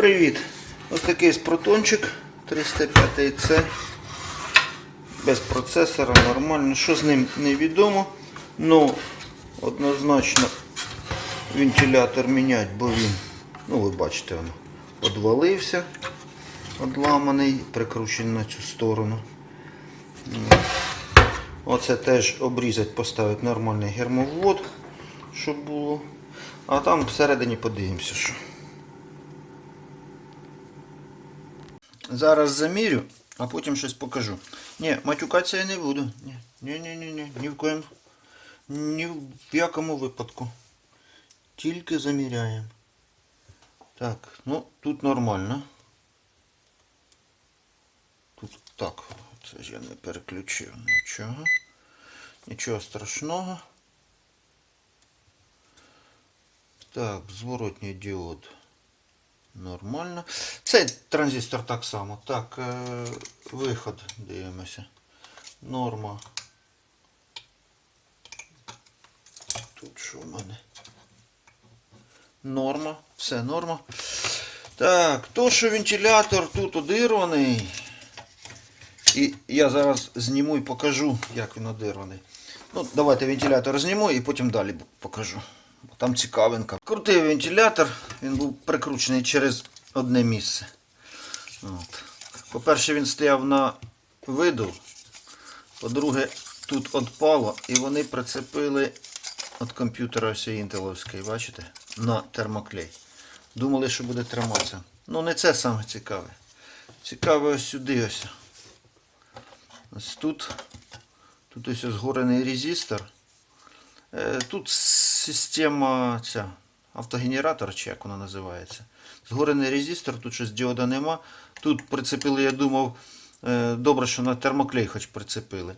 Привіт! Ось такий спротончик 305C. Без процесора, нормально. Що з ним невідомо. Ну, однозначно вентилятор міняти, бо він, ну ви бачите, воно одвалився, одламаний, прикручений на цю сторону. Оце теж обрізати, поставити нормальний гермовод, щоб було. А там всередині подивимося, що. Зараз замірю, а потім щось покажу. Ні, матюкатися я не буду. Ні, ні, ні, ні, ні, ні в коєму, ні в якому випадку. Тільки заміряємо. Так, ну тут нормально. Тут так, це ж я не переключив нічого. Нічого страшного. Так, зворотній діод. Нормально. Цей транзистор так само. Так, е, виход дивимося. Норма. Тут що в мене? Норма. Все норма. Так, то, що вентилятор тут одирваний. І я зараз зніму і покажу, як він одирваний. Ну, давайте вентилятор зніму і потім далі покажу. Бо Там цікавинка. Крутий вентилятор, він був прикручений через одне місце. По-перше, він стояв на виду. По-друге, тут відпало і вони прицепили від комп'ютера ось інтеловський, бачите? На термоклей. Думали, що буде триматися. Ну не це саме цікаве. Цікаве ось сюди ось. Ось тут. Тут ось згорений резистор. Е, Тут система ця, автогенератор, чи як вона називається. Згорений резистор, тут щось діода нема. Тут прицепили, я думав, е, добре, що на термоклей хоч прицепили.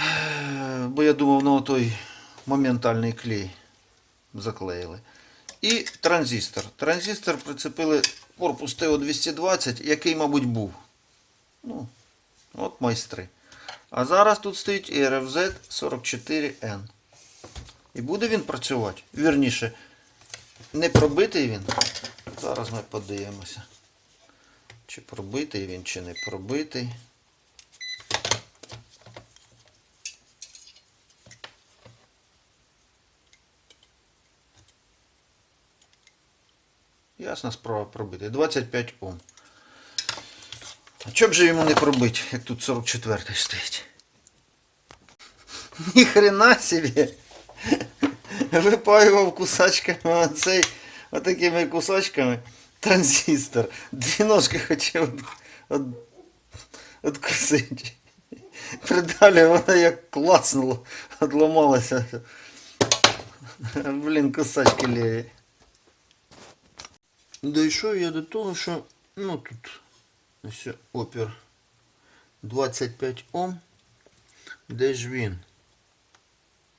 Е, Бо я думав, на той моментальний клей заклеїли. І транзистор. Транзистор прицепили корпус ТО-220, який, мабуть, був. Ну, от майстри. А зараз тут стоїть RFZ 44N. І буде він працювати. Вірніше, не пробитий він. Зараз ми подивимося. Чи пробитий він, чи не пробитий. Ясна справа пробитий. 25 Ом. А чоб же йому не пробити, як тут 44 стоїть? Ні хрена собі. Випаював кусачками оцей, отакими кусачками транзистор. Дві ножки хотів от, от, откусити. Придалі воно як клацнуло, отламалося. Блін, кусачки ліві. Дійшов я до того, що ну тут ось опір 25 Ом. Де ж він?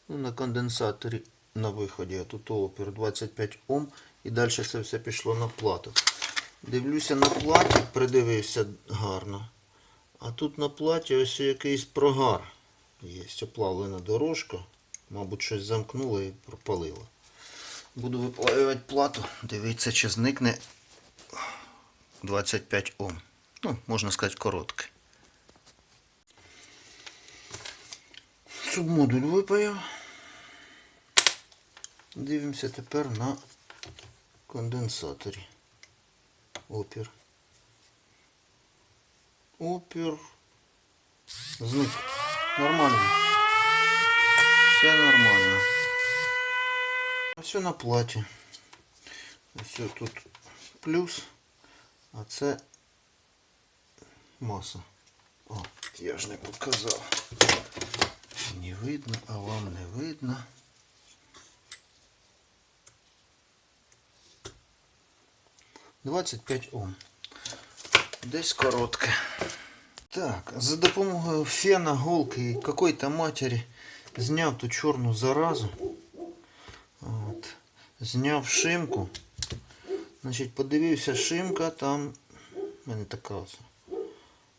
Ну, на конденсаторі на виході, тут опір 25 Ом. І далі це все пішло на плату. Дивлюся на платі, придивився гарно. А тут на платі ось якийсь прогар. Є оплавлена дорожка. Мабуть, щось замкнуло і пропалило. Буду виплавлювати плату, дивитися, чи зникне 25 Ом. Ну, можна сказати, коротке. Субмодуль випаяв. Дивимося тепер на конденсаторі. Опір. Опір. Зник. Нормально. Все нормально. Все на платі. Ось тут плюс, а це маса. О, я ж не показав. Не видно, а вам не видно. Двадцять п'ять Ом. Десь коротке. Так, за допомогою фена, голки і какой-то матері зняв ту чорну заразу. От. Зняв шимку. Значить, подивився шимка там. У мене така ось.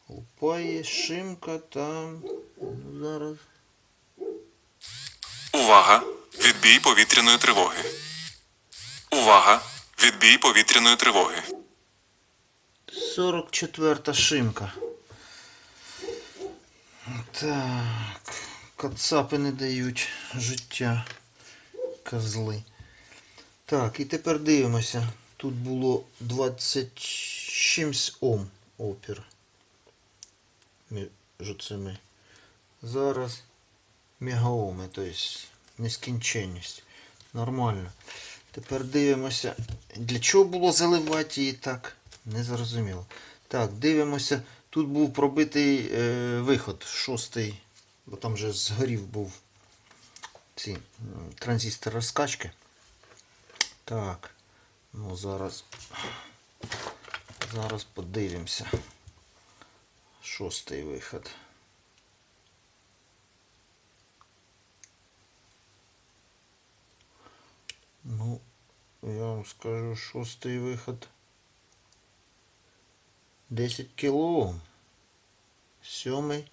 Лупає шимка там. Зараз. Увага! Відбій повітряної тривоги. Увага! Відбій повітряної тривоги. 44 шимка. Так. Кацапи не дають життя. Козли. Так, і тепер дивимося. Тут було 20 з чимсь Ом опір. Між цими. Зараз мегаоми, тобто нескінченність. Нормально. Тепер дивимося. Для чого було заливати її так? Не зрозуміло. Так, дивимося. Тут був пробитий е, виход, шостий, бо там же згорів був ці транзистор розкачки. Так. Ну зараз. Зараз подивимося. Шостий виход. Ну, я вам скажу, шостий виход. 10 кіло. Ом. Сьомий.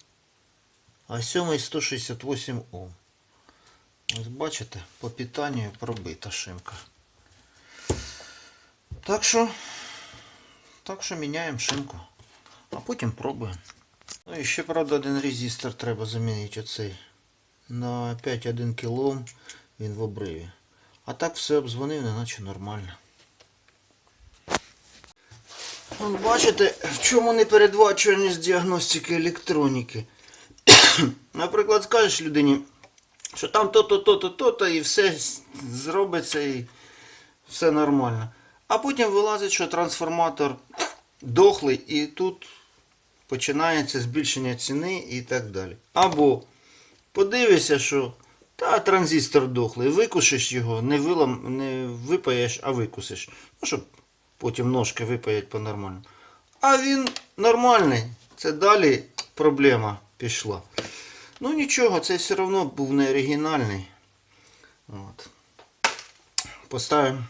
А сьомий 168 Ом. Ось бачите, по питанню пробита шимка. Так що, так що міняємо шимку. А потім пробуємо. Ну і ще, правда, один резистор треба замінити оцей. На 5-1 кілом він в обриві. А так все обдзвонив, неначе нормально. Бачите, в чому непередбачуваність діагностики електроніки. Наприклад, скажеш людині, що там то-то, то-то, то-то, і все зробиться і все нормально. А потім вилазить, що трансформатор дохлий, і тут починається збільшення ціни і так далі. Або подивишся, що та транзистор дохлий, викушиш його, не, вилам, не випаєш, а викусиш. Ну, щоб потім ножки випаять по-нормальному. А він нормальний. Це далі проблема пішла. Ну нічого, це все одно був не оригінальний. От. Поставимо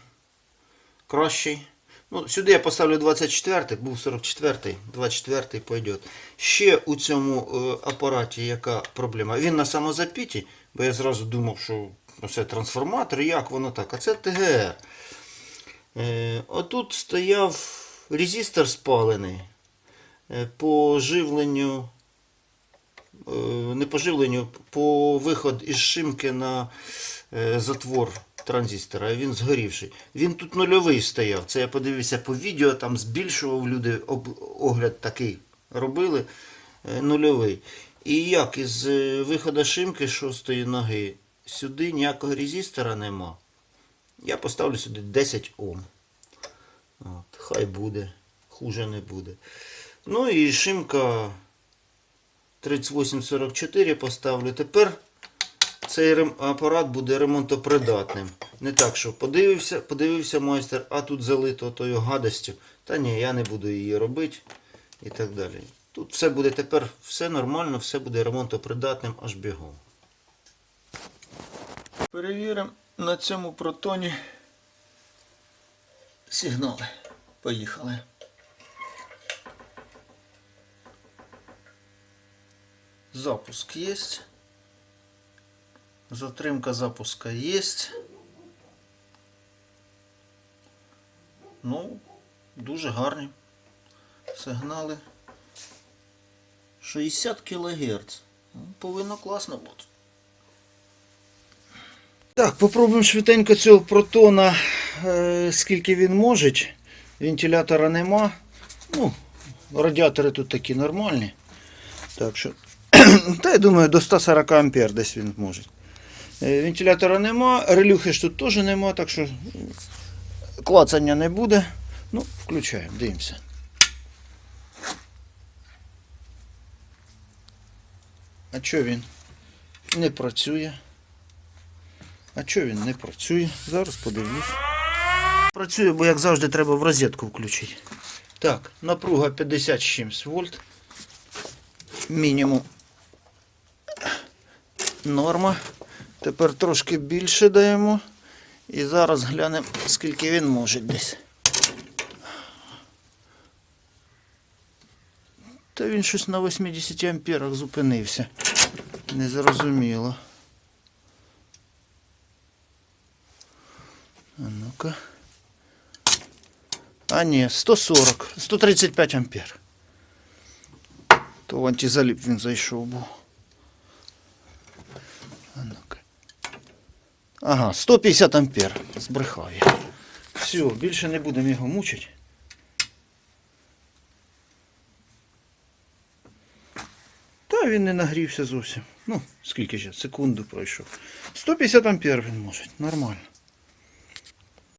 кращий. Ну, сюди я поставлю 24, був 44, 24 пойдет. Ще у цьому е, апараті яка проблема? Він на самозапіті, бо я зразу думав, що це трансформатор, як воно так, а це ТГР. Е, отут стояв резистор спалений е, по живленню, е, не по живленню, по виход із шимки на затвор транзистора, він згорівший. Він тут нульовий стояв. Це я подивився по відео, там збільшував люди, огляд такий робили, нульовий. І як із е, виходу шимки шостої ноги сюди ніякого резистора нема. Я поставлю сюди 10 Ом. От, хай буде, хуже не буде. Ну і шимка 3844 поставлю. Тепер цей апарат буде ремонтопридатним. Не так, що подивився, подивився майстер, а тут залито тою гадостю. Та ні, я не буду її робити і так далі. Тут все буде тепер все нормально, все буде ремонтопридатним аж бігом. Перевіримо на цьому протоні сигнали. Поїхали. Запуск є. Затримка запуска є. Ну, дуже гарні сигнали. 60 кГц. Ну, Повинно класно бути. Так, попробуємо швиденько цього протона, е, скільки він може. Вентилятора нема. Ну, радіатори тут такі нормальні. Так що, та я думаю, до 140 ампер десь він може. Е, Вентилятора нема, релюхи ж тут теж нема, так що клацання не буде. Ну, включаємо, дивимося. А чого він не працює? А чого він не працює? Зараз подивлюсь. Працює, бо як завжди треба в розетку включити. Так, напруга 50 чимсь вольт. Мінімум. Норма. Тепер трошки більше даємо. І зараз глянемо, скільки він може десь. Та він щось на 80 амперах зупинився. Незрозуміло. А ну-ка. А ні, 140, 135 ампер. То в антизаліп він зайшов був. А ну-ка. Ага, 150 ампер. Збрехав. Все, більше не будемо його мучити. Він не нагрівся зовсім. Ну, скільки ще? Секунду пройшов. 150 ампер він може. Нормально.